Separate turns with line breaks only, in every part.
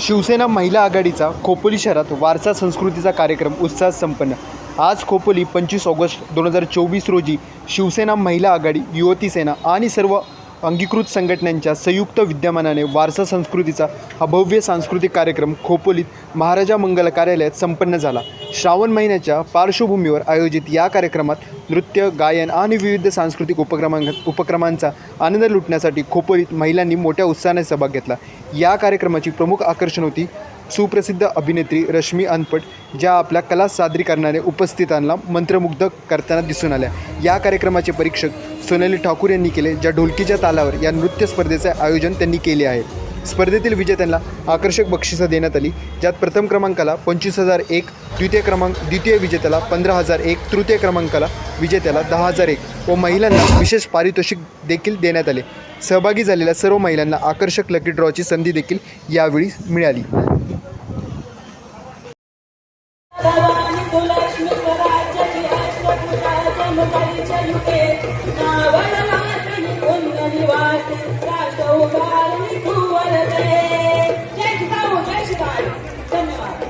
शिवसेना महिला आघाडीचा खोपोली शहरात वारसा संस्कृतीचा कार्यक्रम उत्साहात संपन्न. आज खोपोली पंचवीस ऑगस्ट दोन हजार चोवीस रोजी शिवसेना महिला आघाडी युवती सेना आणि सर्व अंगीकृत संघटनांच्या संयुक्त विद्यमानाने वारसा संस्कृतीचा हा भव्य सांस्कृतिक कार्यक्रम खोपोलीत महाराजा मंगल कार्यालयात संपन्न झाला. श्रावण महिन्याच्या पार्श्वभूमीवर आयोजित या कार्यक्रमात नृत्य गायन आणि विविध सांस्कृतिक उपक्रमां उपक्रमांचा आनंद लुटण्यासाठी खोपोलीत महिलांनी मोठ्या उत्साहाने सहभाग घेतला. या कार्यक्रमाची प्रमुख आकर्षण होती सुप्रसिद्ध अभिनेत्री रश्मी अनपट ज्या आपल्या कला सादरीकरणाने उपस्थितांना मंत्रमुग्ध करताना दिसून आल्या. या कार्यक्रमाचे परीक्षक सोनाली ठाकूर यांनी केले ज्या ढोलकीच्या तालावर या नृत्य स्पर्धेचे आयोजन त्यांनी केले आहे. स्पर्धेतील विजेत्यांना आकर्षक बक्षिसं देण्यात आली. ज्यात प्रथम क्रमांकाला पंचवीस हजार एक द्वितीय क्रमांक द्वितीय विजेत्याला पंधरा हजार एक तृतीय क्रमांकाला विजेत्याला दहा हजार एक व महिलांना विशेष पारितोषिक देखील देण्यात आले. सहभागी झालेल्या सर्व महिलांना आकर्षक लकी ड्रॉची संधी देखील यावेळी मिळाली.
नावडवासिनी पुण्यनिवासी राष्ट्र उभारणी तू वरदे जय जिजाऊ जय शिवाय धन्यवाद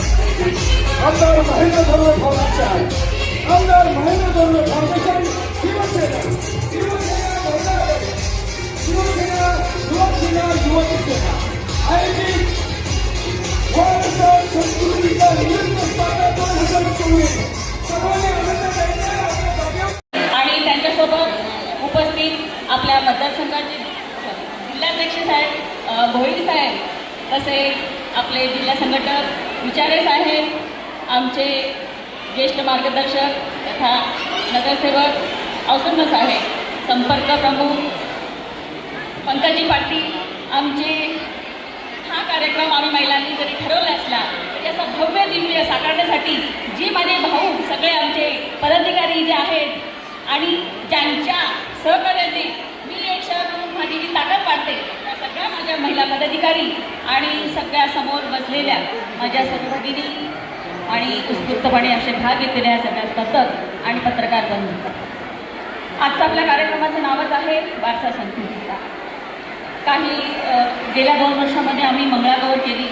आमदार महेंद्र धर्म फाउंडेशन आमदार महेंद्र धर्म फाउंडेशन
आणि उपस्थित आपल्या मतदारसंघाचे जिल्हाध्यक्ष साहेब अ, भोईर साहेब तसेच आपले जिल्हा संघटक विचारे साहेब आमचे ज्येष्ठ मार्गदर्शक तथा नगरसेवक औसंग साहेब संपर्क प्रमुख पंकजी पाटील आमचे हा कार्यक्रम आम्ही महिलांनी जरी ठरवला असला तरी असा भव्य दिव्य साकारण्यासाठी जी माझे भाऊ सगळे आमचे पदाधिकारी जे आहेत आणि ज्यांच्या सहकार्याने मी एक शहर म्हणून माझी जी ताकद वाढते त्या सगळ्या माझ्या महिला पदाधिकारी आणि सगळ्या समोर बसलेल्या माझ्या सहभागिनी आणि उत्स्फूर्तपणे असे भाग घेतलेल्या या सगळ्या स्पर्धक आणि पत्रकार बंधू. आजचं आपल्या कार्यक्रमाचं नावच आहे वारसा संस्कृतीचा. काही गेल्या दोन वर्षामध्ये आम्ही मंगळागौर केली.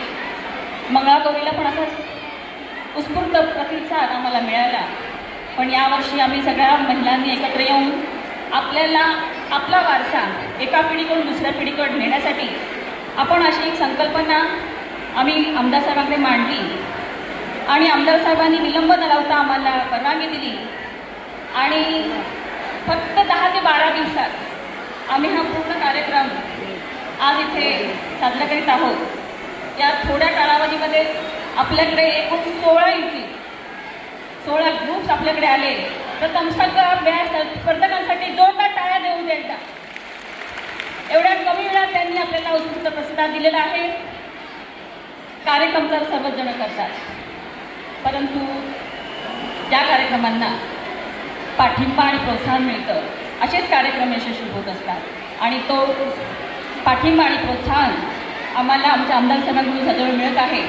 मंगळागौरीला पण असाच उत्स्फूर्त प्रतिसाद आम्हाला मिळाला. पण यावर्षी आम्ही सगळ्या महिलांनी एकत्र येऊन आपल्याला आपला वारसा एका पिढीकडून दुसऱ्या पिढीकडे नेण्यासाठी आपण अशी एक संकल्पना आम्ही आमदार साहेबांकडे मांडली. आणि आमदार साहेबांनी विलंब न लावता आम्हाला परवानगी दिली. आणि फक्त दहा ते बारा दिवसात आम्ही हा पूर्ण कार्यक्रम आज इथे साजरा करीत आहोत. या थोड्या कालावधीमध्ये आपल्याकडे एकूण सोळा युती सोळा ग्रुप्स आपल्याकडे आले. तर प्रथम सगळ्या स्पर्धकांसाठी जोरदार टाळ्या देऊ द्यायचा एवढ्या कमी वेळात त्यांनी आपल्याला उत्स्फूर्त प्रतिसाद दिलेला आहे. कार्यक्रम तर सर्वच जण करतात. परंतु त्या कार्यक्रमांना पाठिंबा आणि प्रोत्साहन मिळतं. असेच कार्यक्रम यशस्वी होत असतात. आणि तो पाठिंबा आणि प्रोत्साहन आम्हाला आमच्या आमदार साहेबांकडून मिळत आहे.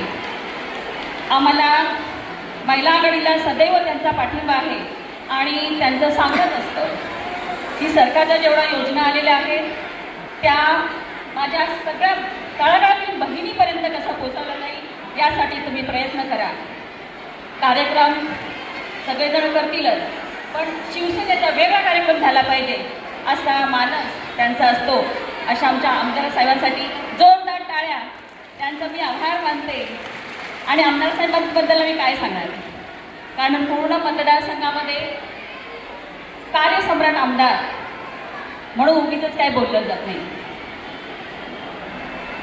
आम्हाला महिला आघाडीला सदैव त्यांचा पाठिंबा आहे आणि त्यांचं सांगत असतं की सरकारच्या जेवढ्या योजना आलेल्या आहेत त्या माझ्या सगळ्या तळागाळातील बहिणीपर्यंत कसं पोचवलं जाईल यासाठी तुम्ही प्रयत्न करा. कार्यक्रम सगळेजण करतीलच पण शिवसेनेचा वेगळा कार्यक्रम झाला पाहिजे असा मानस त्यांचा असतो अशा आमच्या आमदार साहेबांसाठी जोरदार टाळ्या. त्यांचं मी आभार मानते. आणि आमदार साहेबांबद्दल मी काय सांगणार कारण पूर्ण मतदारसंघामध्ये कार्यसम्राट आमदार म्हणून उगीच काय बोललं जात नाही.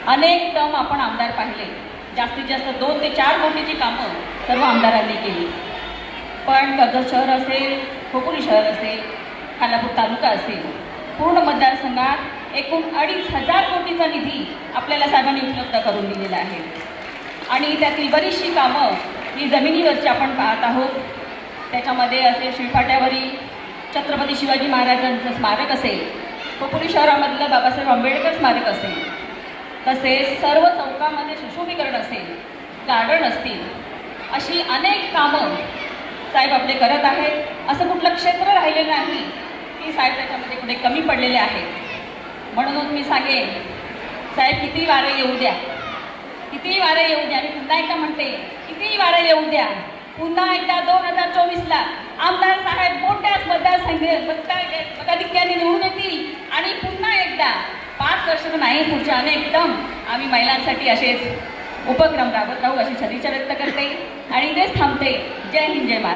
अनेक टर्म आपण आमदार पाहिले. जास्तीत जास्त दोन ते चार कोटीची कामं सर्व आमदारांनी केली. पण कर्जत शहर असेल खोपोली शहर असेल खालापूर तालुका असेल पूर्ण मतदारसंघात एकूण अडीच हजार कोटीचा निधी आपल्याला साहेबांनी उपलब्ध करून दिलेला आहे. आणि त्यातील बरीचशी कामं ही जमिनीवरची आपण पाहत आहोत. त्याच्यामध्ये असे शिळफाट्यावरील छत्रपती शिवाजी महाराजांचं स्मारक असेल खोपोली शहरामधलं बाबासाहेब आंबेडकर स्मारक असेल तसेच सर्व चौकामध्ये सुशोभीकरण असेल गार्डन असतील अशी अनेक कामं साहेब आपले करत आहेत. असं कुठलं क्षेत्र राहिलेलं नाही की साहेब त्याच्यामध्ये कुठे कमी पडलेले आहेत. म्हणूनच मी सांगेन साहेब किती वारे येऊ द्या. कितीही वारं येऊ द्या. मी पुन्हा एकदा म्हणते कितीही वारं येऊ द्या. पुन्हा एकदा दोन हजार चोवीसला आमदार साहेब मोठ्याच मतदारसंघ मताधिक्याने निवडून येतील. आणि पुन्हा एकदा पाच वर्ष तर नाही पुढच्या एकदम आम्ही महिलांसाठी असेच उपक्रम राबत राहू अशी सदिच्छा व्यक्त करते. आणि इथेच थांबते. जय हिंद जय महाराज